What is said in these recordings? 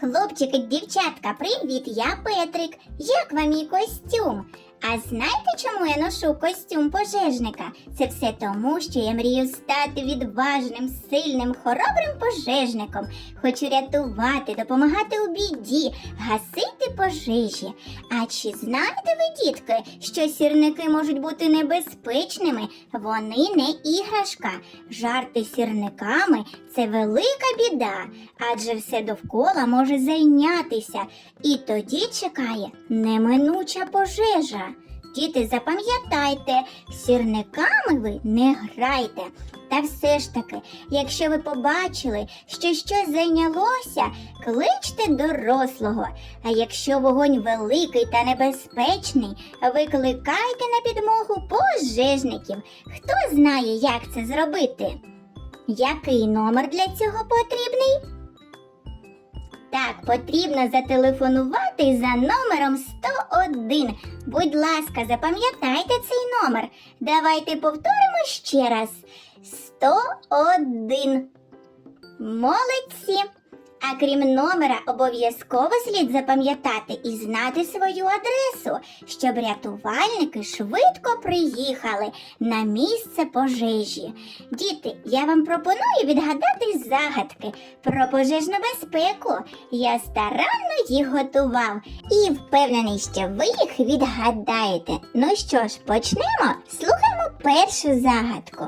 Хлопчики, дівчатка, привіт! Я Петрик. Як вам мій костюм? А знаєте, чому я ношу костюм пожежника? Це все тому, що я мрію стати відважним, сильним, хоробрим пожежником. Хочу рятувати, допомагати у біді, гасити пожежі. А чи знаєте ви, дітки, що сірники можуть бути небезпечними? Вони не іграшка. Жарти сірниками це велика біда, адже все довкола може зайнятися, і тоді чекає неминуча пожежа. Діти, запам'ятайте, сірниками ви не грайте. Та все ж таки, якщо ви побачили, що щось зайнялося, кличте дорослого. А якщо вогонь великий та небезпечний, викликайте на підмогу пожежників. Хто знає, як це зробити? Який номер для цього потрібний? Так, потрібно зателефонувати за номером 101. Будь ласка, запам'ятайте цей номер. Давайте повторимо ще раз. 101. Молодці. А крім номера, обов'язково слід запам'ятати і знати свою адресу, щоб рятувальники швидко приїхали на місце пожежі. Діти, я вам пропоную відгадати загадки про пожежну безпеку. Я старанно їх готував і впевнений, що ви їх відгадаєте. Ну що ж, почнемо? Слухаємо першу загадку.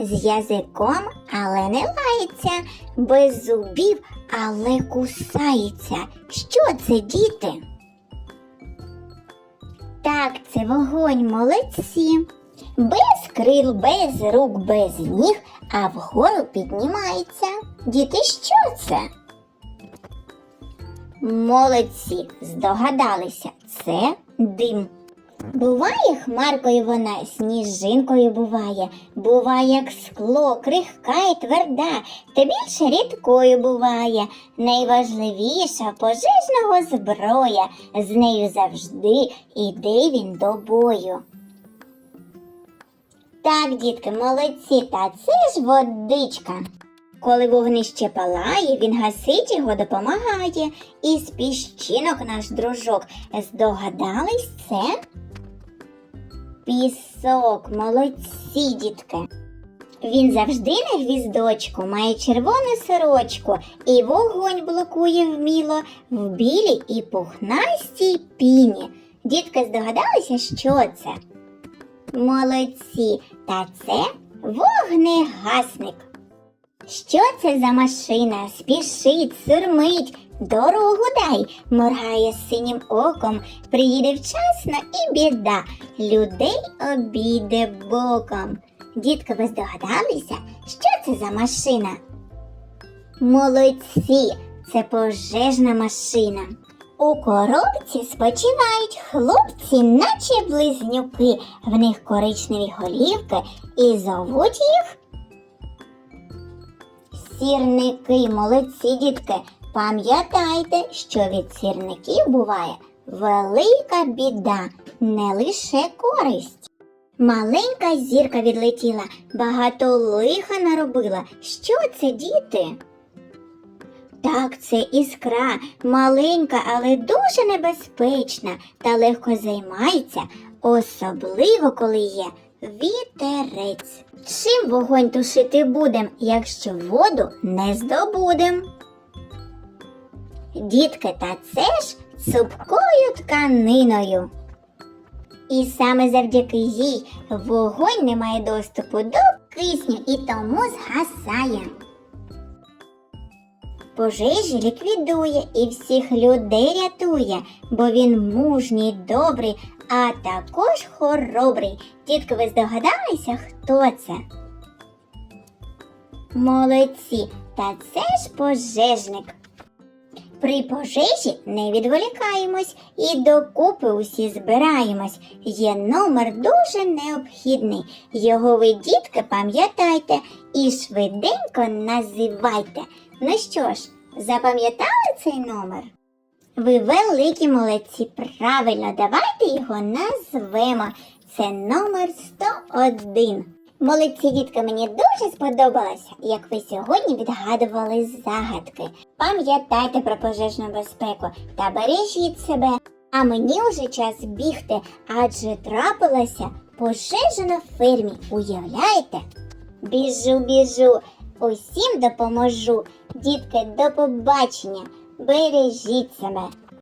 З язиком, але не лається, без зубів, але кусається. Що це, діти? Так, це вогонь, молодці. Без крил, без рук, без ніг, а вгору піднімається. Діти, що це? Молодці, здогадалися, це дим. Буває хмаркою вона, сніжинкою буває, буває, як скло, крихка і тверда, та більше рідкою буває. Найважливіша пожежного зброя, з нею завжди іде він до бою. Так, дітки, молодці, та це ж водичка. Коли вогнище палає, він гасить його допомагає. І з піщинок наш дружок. Здогадались це? Пісок, молодці, дітки. Він завжди на гвіздочку, має червону сорочку, і вогонь блокує вміло в білій і пухнастій піні. Дітки здогадалися, що це? Молодці, та це вогнегасник. Що це за машина? Спішить, сурмить, дорогу дай, моргає синім оком, приїде вчасно і біда, людей обійде боком. Дітки, ви здогадалися, що це за машина? Молодці, це пожежна машина. У коробці спочивають хлопці, наче близнюки, в них коричневі голівки і зовуть їх Сірники, молодці дітки, пам'ятайте, що від сірників буває велика біда, не лише користь. Маленька зірка відлетіла, багато лиха наробила. Що це, діти? Так, це іскра, маленька, але дуже небезпечна та легко займається, особливо коли є вітерець. Чим вогонь тушити будем, якщо воду не здобудем? Дітки, та це ж цупкою тканиною. І саме завдяки їй вогонь не має доступу до кисню і тому згасає. Пожежі ліквідує і всіх людей рятує, бо він мужній, добрий, а також хоробрий. Дітки, ви здогадалися, хто це? Молодці, та це ж пожежник. При пожежі не відволікаємось і докупи усі збираємось. Є номер дуже необхідний. Його ви, дітки, пам'ятайте і швиденько називайте. Ну що ж, запам'ятали цей номер? Ви великі молодці, правильно, давайте його назвемо. Це номер 101. Молодці, дітки, мені дуже сподобалося, як ви сьогодні відгадували загадки. Пам'ятайте про пожежну безпеку та бережіть себе. А мені вже час бігти, адже трапилася пожежа на фермі. Уявляєте? Біжу, біжу, усім допоможу. Дітки, до побачення. Бережіть себе.